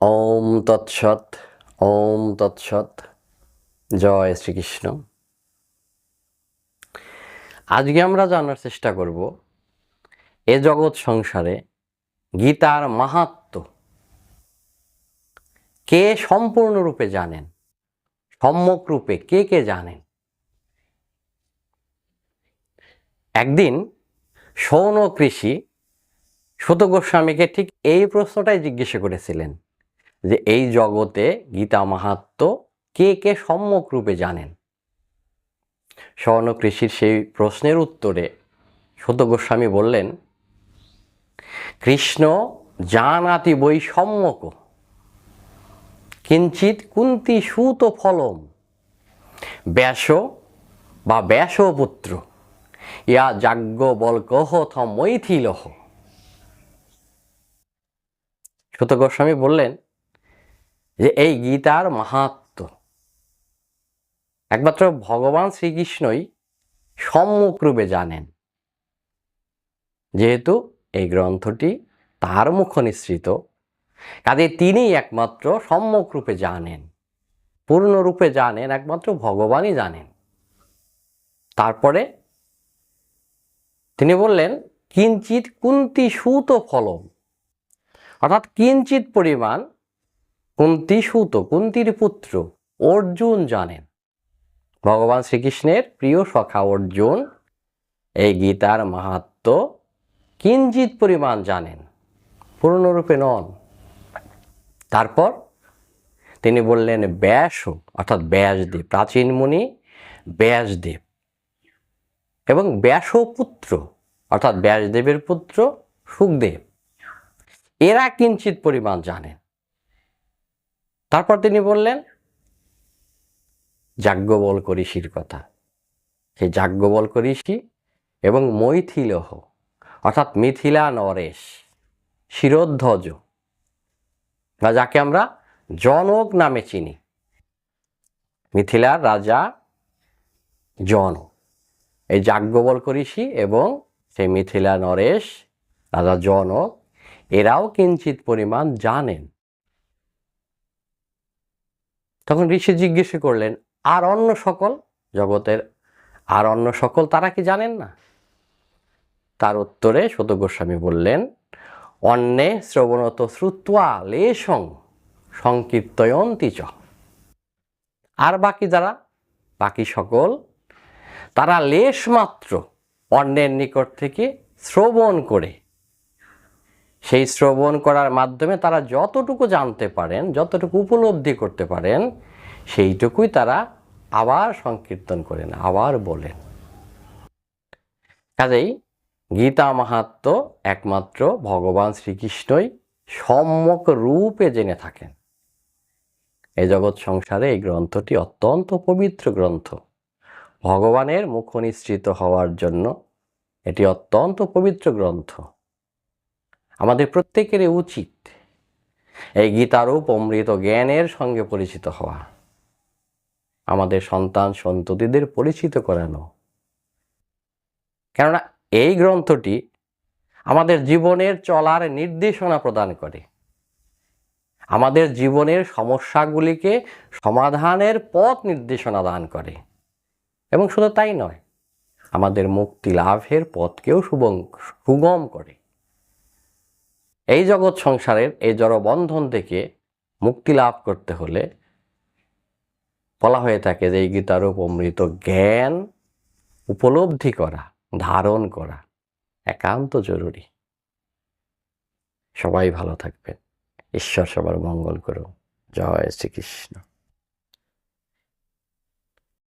ওম তৎসৎ ওম তৎসৎ। জয় শ্রীকৃষ্ণ। আজকে আমরা জানার চেষ্টা করব, এ জগৎ সংসারে গীতার মাহাত্ম কে সম্পূর্ণরূপে জানেন? সম্যক রূপে কে কে জানেন? একদিন সৌন কৃষি সুত গোস্বামীকে ঠিক এই প্রশ্নটাই জিজ্ঞাসা করেছিলেন যে এই জগতে গীতা মাহাত্ম কে কে সম্যক রূপে জানেন? স্বর্ণ কৃষির সেই প্রশ্নের উত্তরে গোস্বামী বললেন, কৃষ্ণ জানাতি বৈ সম্যক কিঞ্চিত কুন্তি সুত ফলম, ব্যাস বা ব্যাসপুত্র ইয়া যাজ্ঞ বলকহ থ মৈথিলহ সুত গোস্বামী বললেন যে এই গীতার মাহাত্ম। একমাত্র ভগবান শ্রীকৃষ্ণই সম্মুখ রূপে জানেন। যেহেতু এই গ্রন্থটি তার মুখ নিঃসৃত, কাজে তিনি একমাত্র সম্যক রূপে জানেন পূর্ণরূপে জানেন, একমাত্র ভগবানই জানেন। তারপরে তিনি বললেন কিঞ্চিত কুন্তি সুত ফলম। অর্থাৎ কিঞ্চিত পরিমাণ কুন্তি সুত, কুন্তির পুত্র অর্জুন জানেন। ভগবান শ্রীকৃষ্ণের প্রিয় সখা অর্জুন এই গীতার মাহাত্ম কিঞ্চিত পরিমাণ জানেন। পূর্ণরূপে নন। তারপর তিনি বললেন, ব্যাস, অর্থাৎ ব্যাসদেব, প্রাচীন মুনি ব্যাসদেব এবং ব্যাসপুত্র, অর্থাৎ ব্যাসদেবের পুত্র সুখদেব। এরা কিঞ্চিত পরিমাণ জানেন। তারপর তিনি বললেন, যাজ্ঞবল ঋষির কথা। সেই যাজ্ঞবল ঋষি এবং মৈথিলহ, অর্থাৎ মিথিলা নরেশ, শিরোধ্বজ, বা যাকে আমরা জনক নামে চিনি। মিথিলার রাজা জন, এই যাজ্ঞবল ঋষি এবং সেই মিথিলা নরেশ, রাজা জনক এরাও পরিমাণ জানেন। তখন ঋষি জিজ্ঞেস করলেন, আর অন্য সকল জগতের, আর অন্য সকল তারা কি জানেন না? তার উত্তরে শত গোস্বামী বললেন, অন্যে শ্রবণত শ্রুত্বা লেশং সংকীর্তয়ন্তি চ। আর বাকি যারা, বাকি সকল, তারা লেশ মাত্র অন্যের নিকট থেকে শ্রবণ করে সেই শ্রবণ করার মাধ্যমে তারা যতটুকু জানতে পারেন, যতটুকু উপলব্ধি করতে পারেন, সেইটুকুই তারা আবার সংকীর্তন করেন, আবার বলেন। কাজেই গীতা মাহাত্ম একমাত্র ভগবান শ্রীকৃষ্ণই সম্যক রূপে জেনে থাকেন। এই জগৎ সংসারে এই গ্রন্থটি অত্যন্ত পবিত্র গ্রন্থ। ভগবানের মুখ নিঃসৃত হওয়ার জন্য এটি অত্যন্ত পবিত্র গ্রন্থ। আমাদের প্রত্যেকেরই উচিত এই গীতারূপ অমৃত জ্ঞানের সঙ্গে পরিচিত হওয়া। আমাদের সন্তান সন্ততিদের পরিচিত করানো। কেননা এই গ্রন্থটি আমাদের জীবনের চলার নির্দেশনা প্রদান করে। আমাদের জীবনের সমস্যাগুলিকে সমাধানের পথ নির্দেশনা দান করে। এবং শুধু তাই নয়, আমাদের মুক্তি লাভের পথকেও সুগম করে। এই জগৎ সংসারের এই জড়বন্ধন থেকে মুক্তি লাভ করতে হলে বলা হয়ে থাকে যে এই গীতারূপ অমৃত জ্ঞান উপলব্ধি করা, ধারণ করা একান্ত জরুরি। সবাই ভালো থাকবেন। ঈশ্বর সবার মঙ্গল করুন। জয় শ্রীকৃষ্ণ।